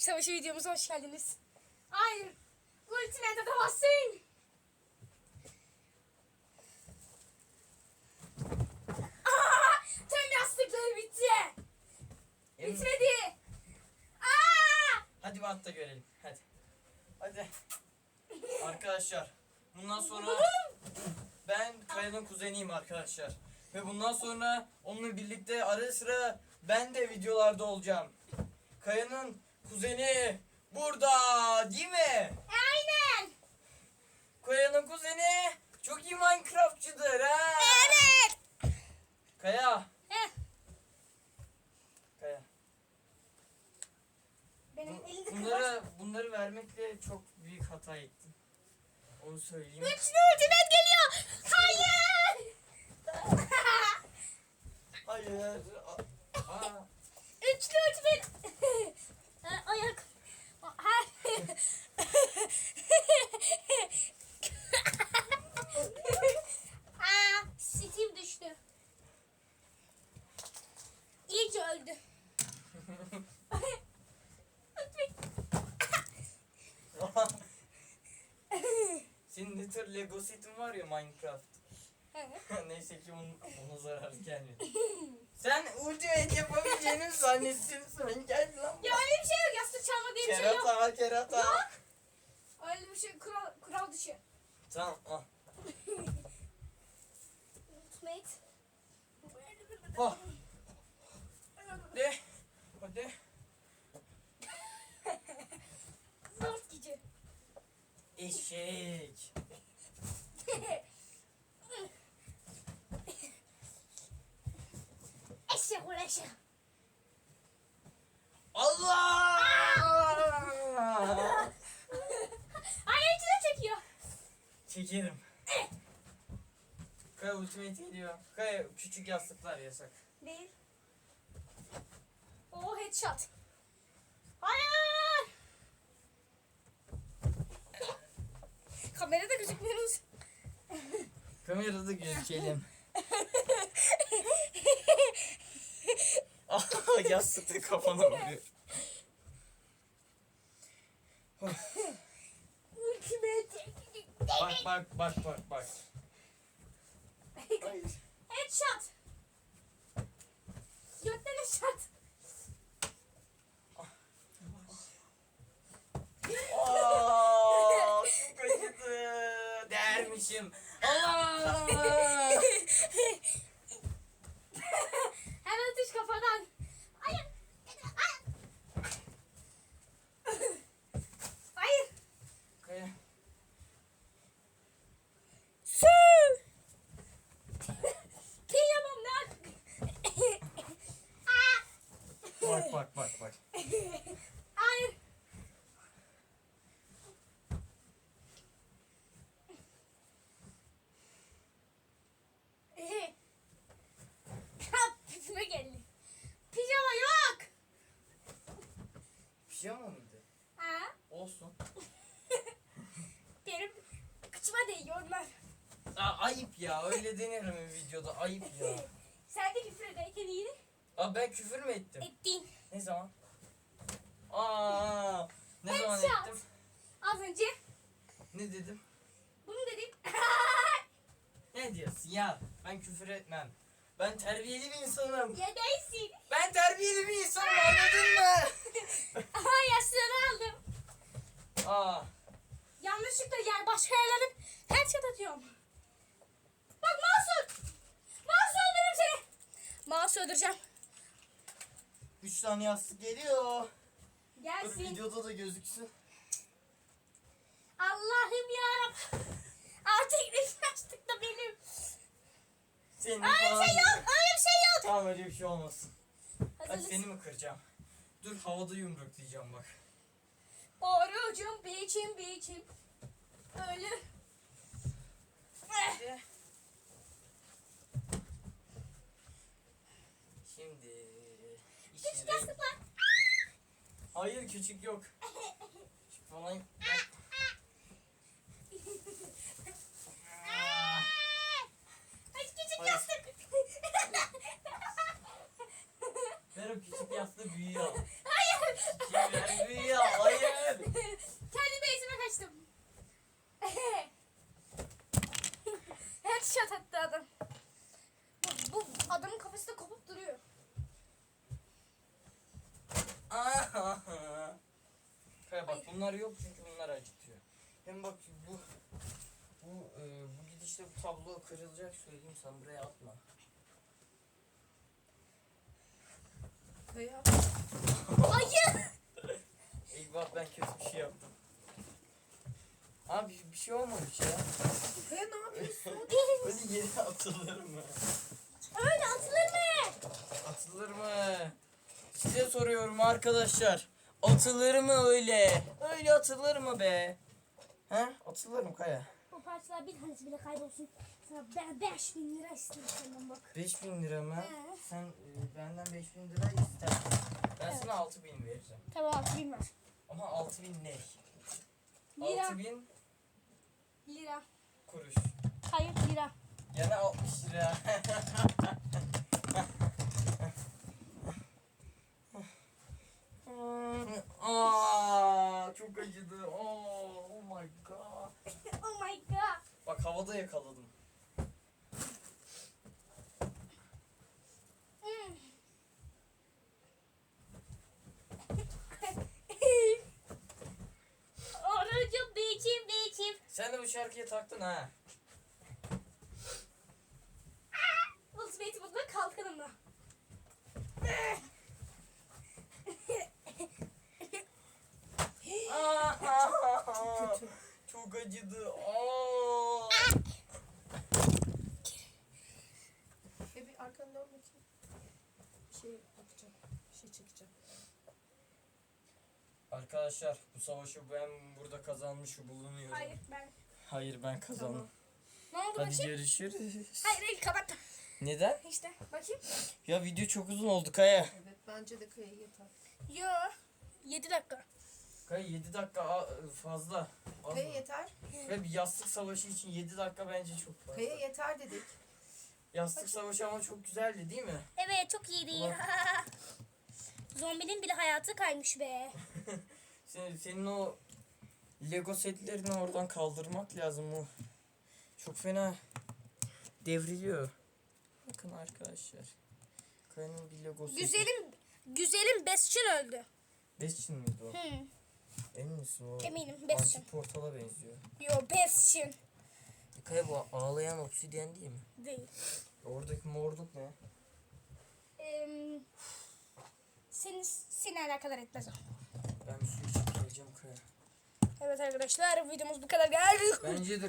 Savaşı videomuza hoş geldiniz. Hayır. Ultimate atamazsın. Aa, tüm yastıkları bitti. Emin- Bitmedi. Aa! Hadi bir atla görelim. Hadi. Hadi. Arkadaşlar. Bundan sonra ben Kaya'nın kuzeniyim arkadaşlar. Ve bundan sonra onunla birlikte ara sıra ben de videolarda olacağım. Kaya'nın kuzeni burada değil mi? Aynen. Kaya'nın kuzeni çok iyi Minecraftçıdır ha. Evet. Kaya. Heh, Kaya. benim Bu- elimde Bunları bunları vermekle çok büyük hata ettim. Onu söyleyeyim. Üçlü ultimate geliyor. Hayır. Hayır. Aa. Üçlü ultimate. Ayak. Aa, Steve düştü. İyice öldü. Senin ne tür Lego setin var ya Minecraft. Neyse ki onun, ona zarar gelmiyor. Sen ultimate yapabileceğini zannettin sen gel lan. ya öyle bir şey diye bir şey yok. Kerata kerata. Yok. Öyle bir şey kural, kural dışı. Tamam al. Ultimate. Oh. De. Hadi. Zort gücü. Eşek. Eşek ol eşek. Allah! Ay içine çekiyor. Çekerim. Kaya ultimate geliyor. Kaya küçük yastıklar yasak. Değil. Oo headshot. Hayır. Kamerada gözükmüyoruz. Kamerada gözükelim. Yastıklı kafana vuruyor. Bak bak bak bak bak. Headshot. Götten headshot. Aa, çok acıdı. Dermişim. Allah! Hemen atış kafadan. Hayır. Hayır. Hayır. Kaya. Su. Kıyamam lan. Aa. Bak bak bak bak. Hayır. Ee, Kap yüzüme geldi. Pijama yok. Pijama mıydı? Ha? Olsun. Benim kıçıma değiyorlar. Aa, ayıp ya. Öyle denerim bir videoda. Ayıp ya. Sen de küfür ederken iyiydi. Aa, ben küfür mü ettim? Ettin. Ne zaman? Aa, ne zaman Headshot. ettim? Az önce Ne dedim? bunu dedim. Ne diyorsun ya? Ben küfür etmem. Ben terbiyeli bir insanım. ya değilsin. Ben terbiyeli bir insanım anladın mı? Aha yastığını aldım. Aa, Yanlışlıkla yer başka yerlere headshot atıyorum. Bak mouse Mouse öldürürüm seni. Mouse öldüreceğim. üç tane yastık geliyor. Dur Gelsin. videoda da gözüksün. Allah'ım yarabbim. Artık üç yastık da benim. Senin Öyle bir falan- şey yok. Öyle bir şey yok. Tamam öyle bir şey olmasın. Hadi seni mi kıracağım? Dur havada yumruklayacağım bak. Orucum biçim biçim. Öyle. Eh. Şimdi Küçük yastıklar. Hayır küçük yok. Küçük falan yok. Aa, Hadi küçük Hayır. yastık. Ver o küçük yastığı büyüyor. Hayır. Küçüğü ver büyüyor. Bunlar yok çünkü bunlar acıtıyor. Hem bak bu bu e, bu gidişle bu tablo kırılacak söyleyeyim sen buraya atma. Kaya. Hayır. Eyvah ben kötü bir şey yaptım. Abi bir şey olmamış ya. Kaya ne yapıyorsun? Böyle yere atılır mı? Öyle atılır mı? Atılır mı? Size soruyorum arkadaşlar. Atılır mı öyle? Öyle atılır mı be? He? Atılır mı Kaya? Bu parçalar bir tanesi bile kaybolsun. Sana ben 5000 lira istedim senden bak. 5000 lira mı? He. Sen e, benden 5000 lira iste. Ben Evet. sana 6000 vereceğim. Tamam 6000 ver. Ama 6000 ne? Lira. 6000 Lira. kuruş. Hayır lira. Gene 60 lira. Aa, çok acıdı. Oh, oh my god. Oh my god. Bak havada yakaladım. Hmm. Orucu biçim biçim. Sen de bu şarkıya taktın ha. Ultimate Mutlu kalkanımla. Aa, çok acıdı. Aa. E bir arkanı dön bakayım. Bir şey yapacağım. Bir şey çekeceğim. Arkadaşlar bu savaşı ben burada kazanmış bulunuyorum. Hayır ben. Hayır ben kazandım. Ne oldu Hadi bakayım? görüşürüz. Hayır hayır kapattım. Neden? İşte bakayım. Ya video çok uzun oldu Kaya. Evet bence de Kaya yeter. Yo. 7 dakika. Kaya 7 dakika fazla. Az Kaya mı? yeter. Ve bir yastık savaşı için 7 dakika bence çok fazla. Kaya yeter dedik. Yastık savaşı ama çok güzeldi değil mi? Evet çok iyiydi. Zombinin bile hayatı kaymış be. Senin, senin o Lego setlerini oradan kaldırmak lazım o. Çok fena devriliyor. Bakın arkadaşlar. Kaya'nın bir Lego seti. Güzelim güzelim Besçin öldü. Besçin miydi o? Hı. Emin misin o? Eminim, Besçin. Portala benziyor. Yo Besçin. Kaya bu ağlayan obsidyen değil mi? Değil. Oradaki morluk ne? Ee, seni, seni alakadar etmez o. Ben bir su içip geleceğim Kaya. Evet arkadaşlar videomuz bu kadar geldi. Bence de